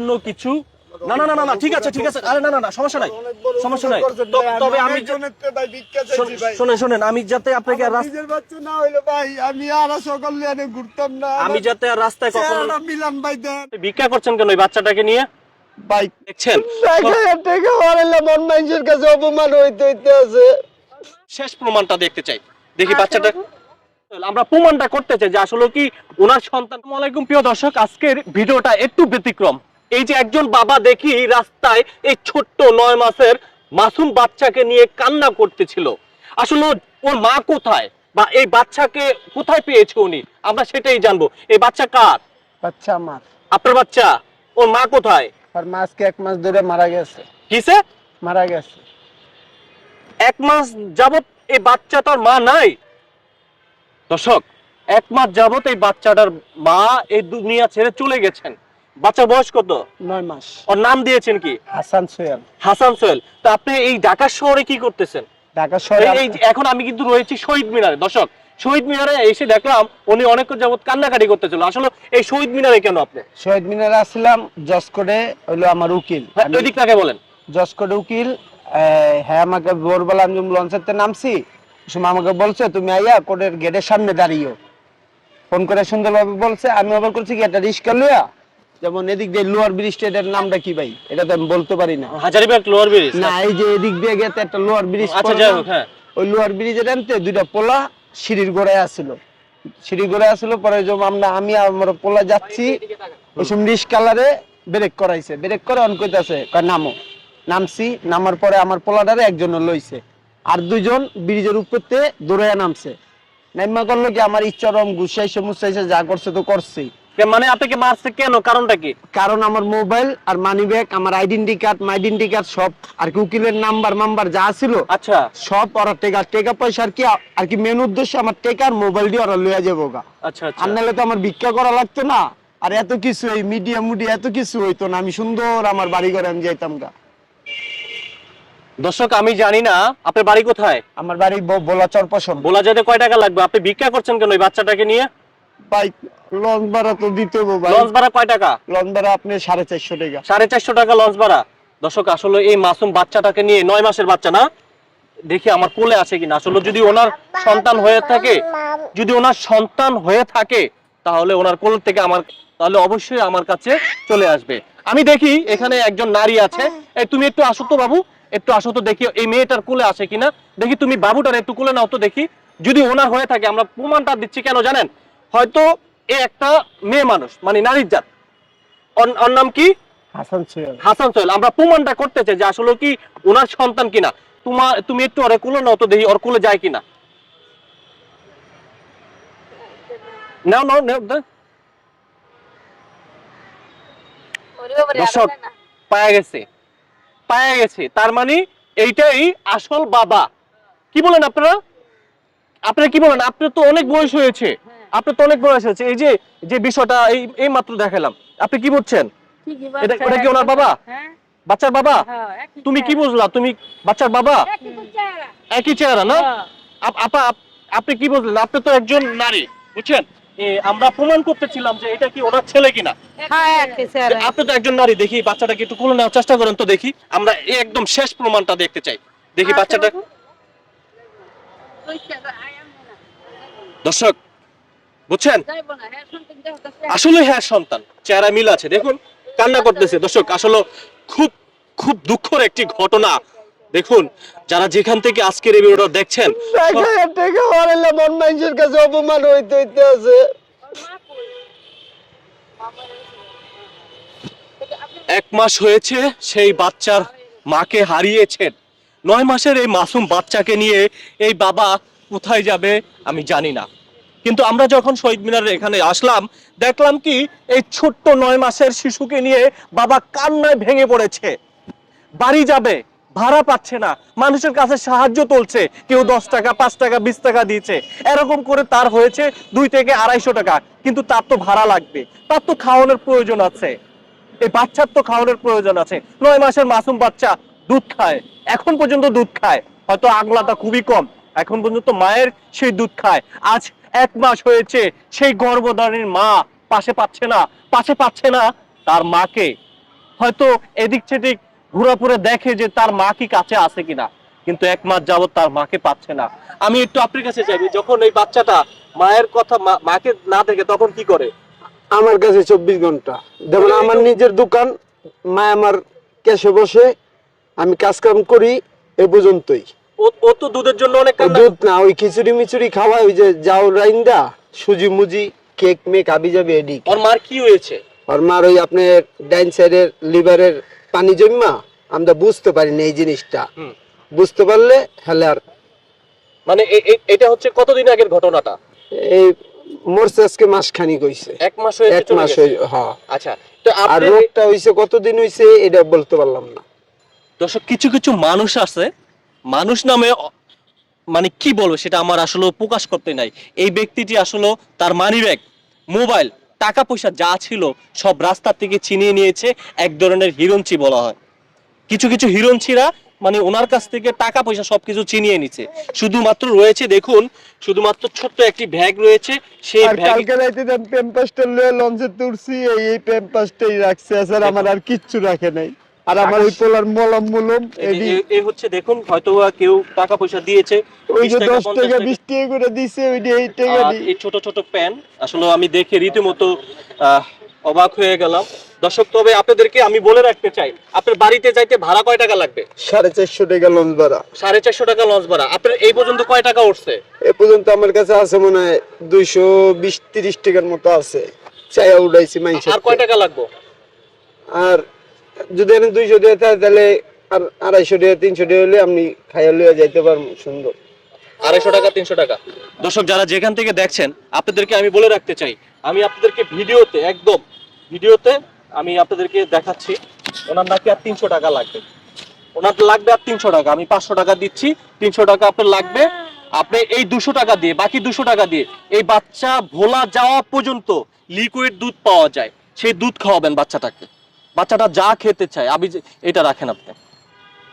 অন্য কিছু? না না না না ঠিক আছে ঠিক আছে। আরে না না না সমস্যা নাই সমস্যা নাই। তবে আমি শোনেন শোনেন আমি যাতে আপনাকে বাচ্চা না হইল ভাই আমি আর সকল নিয়ে ঘুরতাম না। আমি যাতে আর রাস্তায় কখনো মিলান ভাই দেন। ভিক্ষা করছেন কেন ওই বাচ্চাটাকে নিয়ে? ভাই দেখছেন? হারাইলাম মন কাছে অপমান হইতে হইতে আছে? শেষ প্রমাণটা দেখতে চাই। দেখি বাচ্চাটা আমরা প্রমাণটা করতে চাই যে আসলে কি ওনার সন্তান আলাইকুম প্রিয় দর্শক আজকের ভিডিওটা একটু ব্যতিক্রম। এই যে একজন বাবা দেখি রাস্তায় এই ছোট্ট নয় মাসের মাসুম বাচ্চাকে নিয়ে কান্না করতেছিল। আসলে ওর মা কোথায়? বা এই বাচ্চাকে কোথায় পেয়েছে উনি? আমরা সেটাই জানব। এই বাচ্চা কার? বাচ্চা আমার। আপনার বাচ্চা? ওর মা কোথায়? আর মাসকে এক মাস ধরে মারা গেছে। কিসে? মারা গেছে। এক মাস যাবত এই বাচ্চাটার মা নাই? দর্শক এক মাস যাবত এই বাচ্চাটার মা এই দুনিয়া ছেড়ে চলে গেছেন। বাচ্চার বয়স কত? নয় মাস। ওর নাম দিয়েছেন কি? হাসান সোহেল। হাসান সোহেল। তো আপনি এই ঢাকা শহরে কি করতেছেন? ঢাকা শহরে এই- এখন আমি কিন্তু রয়েছি শহীদ মিনারে। দর্শক শহীদ মিনারে এসে দেখলাম উনি অনেক যাবত কান্নাকাটি করতেছিল। আসলে এই শহীদ মিনারে কেন আপনি? শহীদ মিনারে আসছিলাম জসকোটে হইল আমার উকিল। হ্যাঁ, ওই দিক থেকে বলেন। জসকোটে উকিল হ্যাঁ আমাকে ভোরবেলা আমি লঞ্চেতে নামছি। সময় আমাকে বলছে তুমি আইয়া কোর্টের গেটের সামনে দাঁড়িয়েও ফোন করে সুন্দরভাবে বলছে আমি আবার করছি কি একটা রিস্কা লইয়া যেমন এদিক দিয়ে লোয়ার ব্রিজ এটার নামটা কি ভাই? এটা তো আমি বলতে পারি না। হাজারিবাগ লোয়ার ব্রিজ না? এই যে এদিক দিয়ে গেতে একটা লোয়ার ব্রিজ আচ্ছা যাই হোক হ্যাঁ। ওই লোয়ার ব্রিজের আনতে দুইটা পোলা সিঁড়ির গোড়ায় আসছিল সিঁড়ির গোড়ায় আসছিল পরে যখন আমরা আমি আমার পোলা যাচ্ছি কালারে ব্রেক করাইছে। ব্রেক করে অন কইতাছে কয় নামো। নামছি নামার পরে আমার পোলাটারে একজন লইছে। আর দুজন ব্রিজের উপরতে দৌড়াইয়া নামছে। নাইমা করল কি আমার ইচ্ছারম গুছাইছে মুছাইছে যা করছে তো করছেই মানে আপনাকে মারছে কেন? কারণটা কি? কারণ আমার মোবাইল আর মানি ব্যাগ আমার আইডেন্টি কার্ড কার্ড সব আর কি উকিলের নাম্বার যা ছিল আচ্ছা। সব ওরা টেকা টেকা পয়সা আর কি আর কি মেন উদ্দেশ্য আমার টেকার মোবাইল দিয়ে ওরা লইয়া যাব গা। আচ্ছা আচ্ছা। আর নাহলে তো আমার ভিক্ষা করা লাগতো না। আর এত কিছু এই মিডিয়া মুডিয়া এত কিছু হইতো না আমি সুন্দর আমার বাড়ি ঘরে আমি যাইতাম গা। দর্শক আমি জানি না আপনার বাড়ি কোথায়? আমার বাড়ি বোলাচর পছন্দ বলা যেতে কয় টাকা লাগবে? আপনি ভিক্ষা করছেন কেন ওই বাচ্চাটাকে নিয়ে? বাইক। লঞ্চ ভাড়া তো দিতে হবে ভাই। লঞ্চ ভাড়া কয় টাকা? লঞ্চ ভাড়া আপনি সাড়ে চারশো টাকা। সাড়ে চারশো টাকা লঞ্চ ভাড়া। দর্শক আসলে এই মাসুম বাচ্চাটাকে নিয়ে মাসের বাচ্চা না? দেখি আমার কোলে কিনা। আসলে যদি ওনার সন্তান হয়ে থাকে যদি ওনার সন্তান হয়ে থাকে তাহলে ওনার কোল থেকে আমার তাহলে অবশ্যই আমার কাছে চলে আসবে। আমি দেখি এখানে একজন নারী আছে। এই তুমি একটু আসো তো বাবু। একটু আসো তো দেখি এই মেয়েটার কোলে আছে কিনা। দেখি তুমি বাবুটার একটু কোলে নাও তো দেখি। যদি ওনার হয়ে থাকে আমরা প্রমাণটা দিচ্ছি কেন জানেন? হয়তো এ একটা মেয়ে মানুষ মানে নারীর জাত। ওর- নাম কি? হাসান সোহেল। হাসান সোহেল। আমরা প্রমাণটা করতে চাই যে আসলে কি ওনার সন্তান কিনা। তোমার তুমি একটু ওরে কুলে নাও তো দেখি ওর কুলে যায় কিনা। নাও নাও নাও দর্শক পায়া গেছে। পায়া গেছে। তার মানে এইটাই আসল বাবা। কি বলেন আপনারা? আপনারা কি বলেন? আপনার তো অনেক বয়স হয়েছে। আপনার তো অনেক বয়স হয়েছে এই যে যে বিষয়টা এই এই মাত্র দেখালাম। আপনি কি বলছেন। এটা ওটা কি ওনার বাবা? হ্যাঁ। বাচ্চার বাবা? তুমি কি বুঝলা? তুমি বাচ্চার বাবা? একই চেহারা। না? আপা আপনি কি বুঝলেন? আপনি তো একজন নারী বুঝছেন? আমরা প্রমাণ করতেছিলাম যে এটা কি ওনার ছেলে কিনা। হ্যাঁ আপনি তো একজন নারী দেখি বাচ্চাটাকে একটু কোলে নেওয়ার চেষ্টা করেন তো দেখি। আমরা এই একদম শেষ প্রমাণটা দেখতে চাই। দেখি বাচ্চাটা দর্শক বুঝছেন? আসলে হ্যাঁ সন্তান চেহারা মিল আছে। দেখুন কান্না করতেছে। দর্শক আসলে খুব খুব দুঃখের একটি ঘটনা। দেখুন যারা যেখান থেকে আজকের এই ভিডিওটা দেখছেন মন মানুষের কাছে অপমান হইতে হইতে আছে। এক মাস হয়েছে সেই বাচ্চার মাকে হারিয়েছেন। নয় মাসের এই মাসুম বাচ্চাকে নিয়ে এই বাবা কোথায় যাবে আমি জানি না। কিন্তু আমরা যখন শহীদ মিনারের এখানে আসলাম, দেখলাম কি এই ছোট্ট নয় মাসের শিশুকে নিয়ে বাবা কান্নায় ভেঙে পড়েছে। বাড়ি যাবে, ভাড়া পাচ্ছে না, মানুষের কাছে সাহায্য তুলছে, কেউ দশ টাকা, পাঁচ টাকা, বিশ টাকা দিয়েছে। এরকম করে তার হয়েছে দুই থেকে আড়াইশো টাকা, কিন্তু তার তো ভাড়া লাগবে, তার তো খাওয়ানোর প্রয়োজন আছে। এই বাচ্চার তো খাওয়ানোর প্রয়োজন আছে। নয় মাসের মাসুম বাচ্চা দুধ খায়, এখন পর্যন্ত দুধ খায়, হয়তো আগলাটা খুবই কম, এখন পর্যন্ত মায়ের সেই দুধ খায়। আজ এক মাস হয়েছে, সেই গর্ভধারণীর মা পাশে পাচ্ছে না, পাশে পাচ্ছে না, তার মাকে হয়তো এদিক সেদিক ঘোরাফুরে দেখে যে তার মা কি কাছে আছে কিনা, কিন্তু এক মাস যাবত তার মাকে পাচ্ছে না। আমি একটু আপনার কাছে চাইবি যখন এই বাচ্চাটা মায়ের কথা মাকে না দেখে তখন কি করে? আমার কাছে চব্বিশ ঘণ্টা। যেমন আমার নিজের দোকান, মা আমার ক্যাশে বসে, আমি কাজ কাম করি এ পর্যন্তই। ও তো দুধের জন্য অনেক দুধ না ওই খিচুড়ি মিচুড়ি খাওয়া ওই যে যাও রাইন্দা সুজি মুজি কেক মেক আবি যাবে এডি ওর মার কি হয়েছে? আর মার ওই আপনার ডাইন সাইডের লিভারের পানি জমা আমরা বুঝতে পারি না এই জিনিসটা। বুঝতে পারলে হলে আর মানে এটা হচ্ছে কতদিন আগের ঘটনাটা? এই মরছে আজকে মাস খানিক হইছে। এক মাস হয়েছে এক মাস হ্যাঁ আচ্ছা তো আর রোগটা হইছে কতদিন হইছে এটা বলতে পারলাম না। দর্শক কিছু কিছু মানুষ আছে মানুষ নামে মানে কি বলব সেটা আমার আসলে প্রকাশ করতে নাই। এই ব্যক্তিটি আসলে তার মানি ব্যাগ মোবাইল টাকা পয়সা যা ছিল সব রাস্তা থেকে ছিনিয়ে নিয়েছে এক ধরনের হিরঞ্চি বলা হয়। কিছু কিছু হিরঞ্চিরা মানে ওনার কাছ থেকে টাকা পয়সা সবকিছু ছিনিয়ে নিছে শুধুমাত্র রয়েছে দেখুন শুধুমাত্র ছোট্ট একটি ব্যাগ রয়েছে সেই কালকে রাইতে দেন পেম্পাসটা লয়ে লঞ্চে তুলছি এই পেম্পাসটাই রাখছে স্যার আমার আর কিচ্ছু রাখে নাই। আর আমার ওই পোলার মলম মুলম এডি এ হচ্ছে দেখুন হয়তো কেউ টাকা পয়সা দিয়েছে। ওই যে দশ টাকা। বিশ টাকা করে দিছে ওইটা এই টাকা এই ছোট ছোট প্যান আসলে আমি দেখে রীতিমতো অবাক হয়ে গেলাম। দর্শক তবে আপনাদেরকে আমি বলে রাখতে চাই আপনার বাড়িতে যাইতে ভাড়া কয় টাকা লাগবে? সাড়ে চারশো টাকা লঞ্চ ভাড়া। সাড়ে চারশো টাকা লঞ্চ ভাড়া। আপনার এই পর্যন্ত কয় টাকা উঠছে? এ পর্যন্ত আমার কাছে আছে মনে হয় দুইশো বিশ তিরিশ টাকার মতো আছে। চাইয়া উড়াইছি মাইন্সের আর কয় টাকা লাগবে? আর যদি আমি দুইশো টাকা থাকে, তাহলে আর আড়াইশো টাকা তিনশো টাকা হলে আমি খাইয়া লইয়া যাইতে পারব, সুন্দর। আড়াইশো টাকা, তিনশো টাকা। দর্শক, যারা যেখান থেকে দেখছেন, আপনাদেরকে আমি বলে রাখতে চাই, আমি আপনাদেরকে ভিডিওতে, একদম ভিডিওতে আমি আপনাদেরকে দেখাচ্ছি, ওনার নাকি আর তিনশো টাকা লাগবে। ওনার লাগবে আর তিনশো টাকা, আমি পাঁচশো টাকা দিচ্ছি, তিনশো টাকা আপনার লাগবে। আপনি এই দুশো টাকা দিয়ে, বাকি দুশো টাকা দিয়ে, এই বাচ্চা ভোলা যাওয়া পর্যন্ত লিকুইড দুধ পাওয়া যায়, সেই দুধ খাওয়াবেন বাচ্চাটাকে। বাচ্চাটা যা খেতে চায় আমি এটা রাখেন আপনি।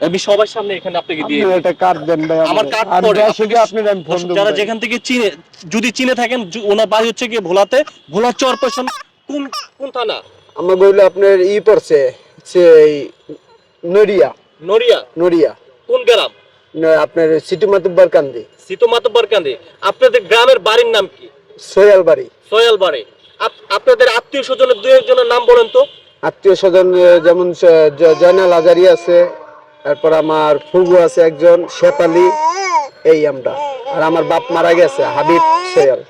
আমি সবার সামনে এখানে আপনাকে দিয়ে আপনি একটা দেন ভাই আমার আর পরে আপনি আমি ফোন যারা যেখান থেকে চিনে যদি চিনে থাকেন ওনার বাড়ি হচ্ছে গিয়ে ভোলাতে। ভোলা চরপেশন কোন কোন থানা? আমার আপনার ই পড়ছে সেই নড়িয়া। নড়িয়া? নড়িয়া। কোন গ্রাম? ন- আপনার সিটি মাতুব্বার কান্দি। মাতব্বর কান্দে। আপনাদের গ্রামের বাড়ির নাম কি? সোয়াল বাড়ি সয়াল বাড়ি আপ- আপনাদের আত্মীয় স্বজনের দুই একজনের নাম বলেন তো। আত্মীয় স্বজন যেমন জয়নাল আজারি আছে, তারপর আমার ফুগু আছে একজন, শেফালি, এই আমরা। আর আমার বাপ মারা গেছে, হাবিব সোয়াল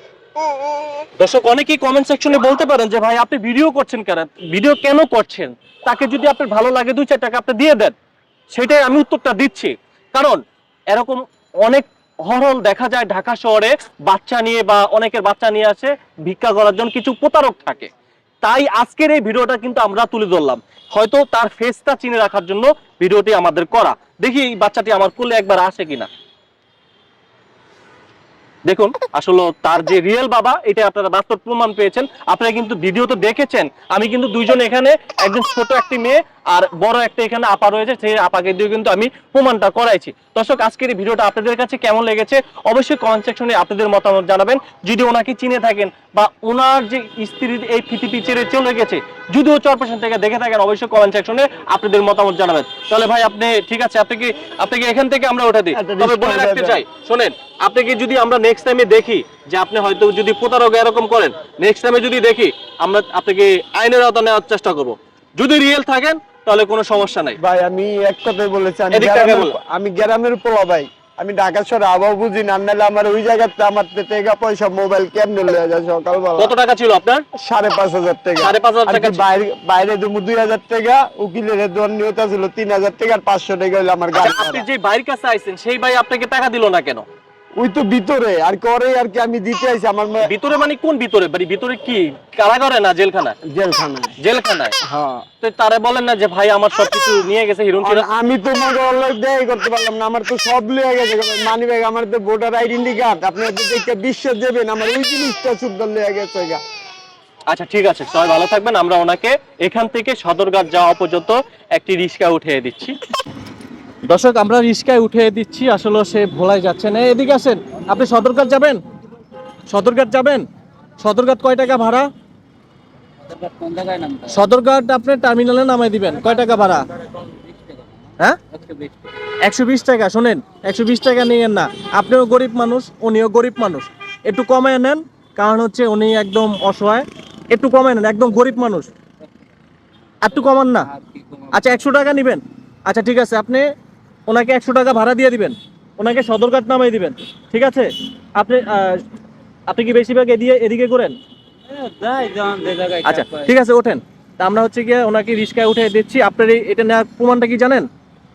দর্শক, অনেকেই কমেন্ট সেকশনে বলতে পারেন যে, ভাই, আপনি ভিডিও করছেন কেন? ভিডিও কেন করছেন? তাকে যদি আপনার ভালো লাগে, দুই, চার টাকা আপনি দিয়ে দেন। সেটাই আমি উত্তরটা দিচ্ছি। কারণ, এরকম অনেক হরল দেখা যায় ঢাকা শহরে, বাচ্চা নিয়ে বা অনেকের বাচ্চা নিয়ে আসে, ভিক্ষা করার জন্য কিছু প্রতারক থাকে। তাই আজকের এই ভিডিওটা কিন্তু আমরা তুলে ধরলাম। হয়তো তার ফেসটা চিনে রাখার জন্য ভিডিওটি আমাদের করা। দেখি এই বাচ্চাটি আমার কোলে একবার আসে কিনা। দেখুন, আসলে তার যে রিয়েল বাবা, এটা আপনারা বাস্তব প্রমাণ পেয়েছেন। আপনারা কিন্তু ভিডিও তো দেখেছেন। আমি কিন্তু দুইজন এখানে একজন ছোট একটি মেয়ে আর বড় একটা এখানে আপা রয়েছে সেই আপাকে দিয়ে কিন্তু আমি প্রমাণটা করাইছি। দর্শক আজকের এই ভিডিওটা আপনাদের কাছে কেমন লেগেছে অবশ্যই কমেন্ট সেকশনে আপনাদের মতামত জানাবেন। যদি ওনাকে চিনে থাকেন বা ওনার যে স্ত্রী এই পৃথিবী ছেড়ে চলে গেছে যদিও চরপেশন থেকে দেখে থাকেন অবশ্যই কমেন্ট সেকশনে আপনাদের মতামত জানাবেন। তাহলে ভাই আপনি ঠিক আছে আপনাকে আপনাকে এখান থেকে আমরা ওঠা দিই। তবে বলে রাখতে। চাই শোনেন আপনাকে যদি আমরা নেক্সট টাইমে দেখি যে আপনি হয়তো যদি প্রতারক এরকম করেন নেক্সট টাইমে যদি দেখি আমরা আপনাকে আইনের আওতা নেওয়ার চেষ্টা করব। যদি রিয়েল থাকেন তাহলে কোনো সমস্যা নাই। ভাই আমি এক কথাই বলেছি আমি গ্রামের- পোলা ভাই। আমি ঢাকা শহরে আবহাওয়া বুঝি না নাহলে আমার ওই জায়গাতে আমার টাকা পয়সা মোবাইল কেমনে লয়ে যায় সকালবেলা? কত টাকা ছিল আপনার? সাড়ে পাঁচ হাজার টাকা। সাড়ে পাঁচ হাজার টাকা বাইরে বাইরে দেবো দুই হাজার টাকা উকিলের দর নিয়তা ছিল তিন হাজার টাকা আর পাঁচশো টাকা হইল আমার গাড়ি আচ্ছা, আপনি যে বাইরের কাছে আইছেন সেই ভাই আপনাকে টাকা দিল না কেন? ওই তো ভিতরে আর করে আর কি আমি দিতে আইছি আমার ভিতরে মানে কোন ভিতরে? মানে ভিতরে কি কারাগারে না জেলখানা জেলখানায়। জেলখানায়? হ্যাঁ। তো তারে বলেন না যে ভাই আমার সবকিছু নিয়ে গেছে হিরণ আমি তো মনে অল্লাহ দেয় করতে পারলাম না আমার তো সব লিয়ে গেছে মানি ব্যাগ আমার তো ভোটার আইডেন্টি কার্ড আপনি তো দেখে বিশ্বাস দেবেন আমার ওই জিনিসটা শুদ্ধ লিয়ে গেছে গা। আচ্ছা ঠিক আছে সবাই ভালো থাকবেন আমরা ওনাকে এখান থেকে সদরঘাট যাওয়া পর্যন্ত একটি রিক্সা উঠিয়ে দিচ্ছি। দর্শক, আমরা রিক্সায় উঠিয়ে দিচ্ছি। আসলে সে ভোলাই যাচ্ছে না। এদিকে আসেন, আপনি সদরঘাট যাবেন? সদরঘাট যাবেন? সদরঘাট কয় টাকা ভাড়া? সদরঘাট আপনি টার্মিনালে নামাই দিবেন। কয় টাকা ভাড়া? হ্যাঁ? একশো বিশ টাকা। শোনেন, একশো বিশ টাকা নিয়েন না। আপনিও গরিব মানুষ, উনিও গরিব মানুষ। একটু কমায় নেন, কারণ হচ্ছে উনি একদম অসহায়। একটু কমায় নেন, একদম গরিব মানুষ। একটু কমান না। আচ্ছা একশো টাকা নেবেন। আচ্ছা ঠিক আছে, আপনি ওনাকে একশো টাকা ভাড়া দিয়ে দিবেন। ওনাকে সদরঘাট নামাই দিবেন। ঠিক আছে? আপনি আপনি কি বেশিরভাগ এদিকে এদিকে করেন আচ্ছা ঠিক আছে ওঠেন। তা আমরা হচ্ছে গিয়ে ওনাকে রিস্কায় উঠে দিচ্ছি। আপনার এটা নেওয়ার প্রমাণটা কি জানেন?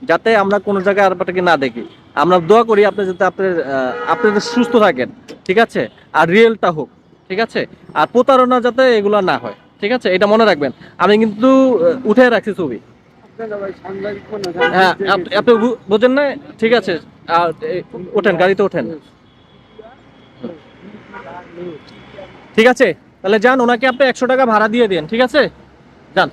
যাতে আমরা কোনো জায়গায় আর না দেখি। আমরা দোয়া করি আপনি যাতে আপনার আহ, আপনি যাতে সুস্থ থাকেন। ঠিক আছে? আর রিয়েলটা হোক। ঠিক আছে? আর প্রতারণা যাতে এগুলো না হয়। ঠিক আছে? এটা মনে রাখবেন। আমি কিন্তু উঠে রাখছি ছবি। হ্যাঁ আপনি বোঝেন না ঠিক আছে। ওঠেন, গাড়িতে ওঠেন। ঠিক আছে? তাহলে যান, ওনাকে আপনি একশো টাকা ভাড়া দিয়ে দেন, ঠিক আছে? যান।